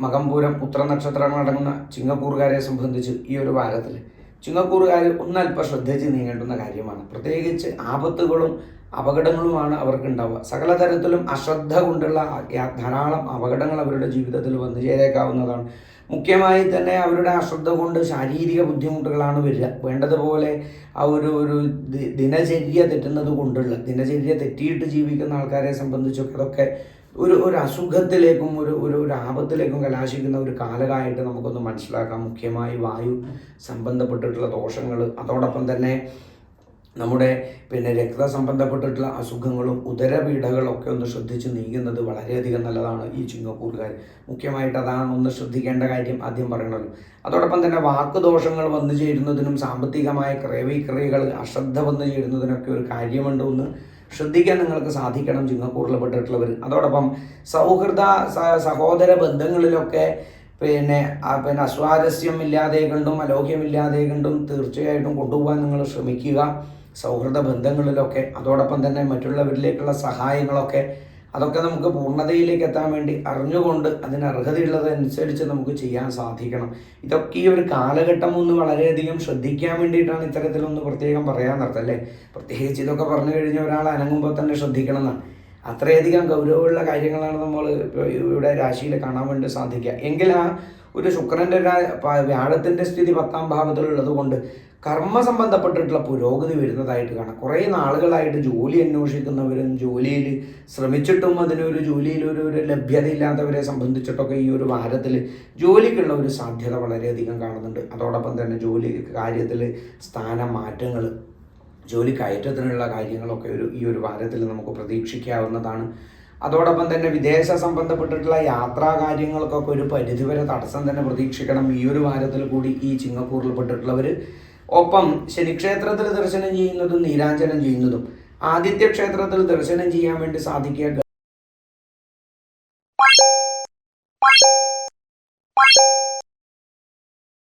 മകംപൂരം ഉത്തര നക്ഷത്രങ്ങളടങ്ങുന്ന ചിങ്ങക്കൂറുകാരെ സംബന്ധിച്ച് ഈ ഒരു വാരത്തിൽ ചിങ്ങക്കൂറുകാർ ഒന്നല്പം ശ്രദ്ധിച്ച് നീങ്ങേണ്ടുന്ന കാര്യമാണ്. പ്രത്യേകിച്ച് ആപത്തുകളും അപകടങ്ങളുമാണ് അവർക്ക് ഉണ്ടാവുക സകല തരത്തിലും അശ്രദ്ധ കൊണ്ടുള്ള ധാരാളം അപകടങ്ങൾ അവരുടെ ജീവിതത്തിൽ വന്നു ചേരേക്കാവുന്നതാണ്. മുഖ്യമായി തന്നെ അവരുടെ അശ്രദ്ധ കൊണ്ട് ശാരീരിക ബുദ്ധിമുട്ടുകളാണ് വരിക. വേണ്ടതുപോലെ ആ ഒരു ഒരു ദിനചര്യ തെറ്റുന്നത് കൊണ്ടുള്ള ദിനചര്യ തെറ്റിയിട്ട് ജീവിക്കുന്ന ആൾക്കാരെ സംബന്ധിച്ചൊക്കെ അതൊക്കെ ഒരു ഒരു അസുഖത്തിലേക്കും ഒരു ഒരു ഒരു ആപത്തിലേക്കും കലാശിക്കുന്ന ഒരു കാലമായിട്ട് നമുക്കൊന്ന് മനസ്സിലാക്കാം. മുഖ്യമായി വായു സംബന്ധപ്പെട്ടിട്ടുള്ള ദോഷങ്ങൾ അതോടൊപ്പം തന്നെ നമ്മുടെ പിന്നെ രക്ത സംബന്ധപ്പെട്ടിട്ടുള്ള അസുഖങ്ങളും ഉദരപീഠകളൊക്കെ ഒന്ന് ശ്രദ്ധിച്ച് നീങ്ങുന്നത് വളരെയധികം നല്ലതാണ് ഈ ചിങ്ങക്കൂറുകാർ. മുഖ്യമായിട്ട് അതാണ് ഒന്ന് ശ്രദ്ധിക്കേണ്ട കാര്യം ആദ്യം പറയണല്ലോ അതോടൊപ്പം തന്നെ വാക്കുദോഷങ്ങൾ വന്നു ചേരുന്നതിനും സാമ്പത്തികമായ ക്രയവിക്രയകൾ അശ്രദ്ധ വന്നു ചേരുന്നതിനൊക്കെ ഒരു കാര്യമുണ്ട് ഒന്ന് ശ്രദ്ധിക്കാൻ നിങ്ങൾക്ക് സാധിക്കണം ചിങ്ങക്കൂറിൽപ്പെട്ടിട്ടുള്ളവർ അതോടൊപ്പം സൗഹൃദ സഹോദര ബന്ധങ്ങളിലൊക്കെ പിന്നെ പിന്നെ അസ്വാരസ്യം ഇല്ലാതെ കണ്ടും അലോഹ്യമില്ലാതെ കണ്ടും തീർച്ചയായിട്ടും കൊണ്ടുപോകാൻ നിങ്ങൾ ശ്രമിക്കുക. സൗഹൃദ ബന്ധങ്ങളിലൊക്കെ. അതോടൊപ്പം തന്നെ മറ്റുള്ളവരിലേക്കുള്ള സഹായങ്ങളൊക്കെ അതൊക്കെ നമുക്ക് പൂർണതയിലേക്ക് എത്താൻ വേണ്ടി അറിഞ്ഞുകൊണ്ട് അതിന് അർഹതയുള്ളതനുസരിച്ച് നമുക്ക് ചെയ്യാൻ സാധിക്കണം. ഇതൊക്കെ ഈ ഒരു കാലഘട്ടം ഒന്ന് വളരെയധികം ശ്രദ്ധിക്കാൻ വേണ്ടിയിട്ടാണ് ഇത്തരത്തിലൊന്ന് പ്രത്യേകം പറയാൻ നിർത്തല്ലേ പ്രത്യേകിച്ച് ഇതൊക്കെ പറഞ്ഞു കഴിഞ്ഞ ഒരാൾ അനങ്ങുമ്പോൾ തന്നെ ശ്രദ്ധിക്കണം എന്നാണ്. അത്രയധികം ഗൗരവമുള്ള കാര്യങ്ങളാണ് നമ്മൾ ഇവിടെ രാശിയിൽ കാണാൻ വേണ്ടി സാധിക്കുക. എങ്കിൽ ആ ഒരു ശുക്രന്റെ വ്യാഴത്തിന്റെ സ്ഥിതി പത്താം ഭാവത്തിലുള്ളത് കൊണ്ട് കർമ്മ സംബന്ധപ്പെട്ടിട്ടുള്ള പുരോഗതി വരുന്നതായിട്ട് കാണാം. കുറേ നാളുകളായിട്ട് ജോലി അന്വേഷിക്കുന്നവരും ജോലിയിൽ ശ്രമിച്ചിട്ടും അതിനൊരു ജോലിയിൽ ഒരു ഒരു ലഭ്യതയില്ലാത്തവരെ സംബന്ധിച്ചിട്ടൊക്കെ ഈ ഒരു വാരത്തിൽ ജോലിക്കുള്ള ഒരു സാധ്യത വളരെയധികം കാണുന്നുണ്ട്. അതോടൊപ്പം തന്നെ ജോലി കാര്യത്തിൽ സ്ഥാനമാറ്റങ്ങൾ ജോലി കയറ്റത്തിനുള്ള കാര്യങ്ങളൊക്കെ ഒരു ഈ ഒരു വാരത്തിൽ നമുക്ക് പ്രതീക്ഷിക്കാവുന്നതാണ്. അതോടൊപ്പം തന്നെ വിദേശ സംബന്ധപ്പെട്ടിട്ടുള്ള യാത്രാ കാര്യങ്ങൾക്കൊക്കെ ഒരു പരിധിവരെ തടസ്സം തന്നെ പ്രതീക്ഷിക്കണം. ഈ ഒരു വാരത്തിൽ കൂടി ഈ ചിങ്ങക്കൂറിൽപ്പെട്ടിട്ടുള്ളവർ ഒപ്പം ശനിക്ഷേത്രത്തിൽ ദർശനം ചെയ്യുന്നതും നീരാഞ്ജനം ചെയ്യുന്നതും ആദിത്യ ക്ഷേത്രത്തിൽ ദർശനം ചെയ്യാൻ വേണ്ടി സാധിക്കുക.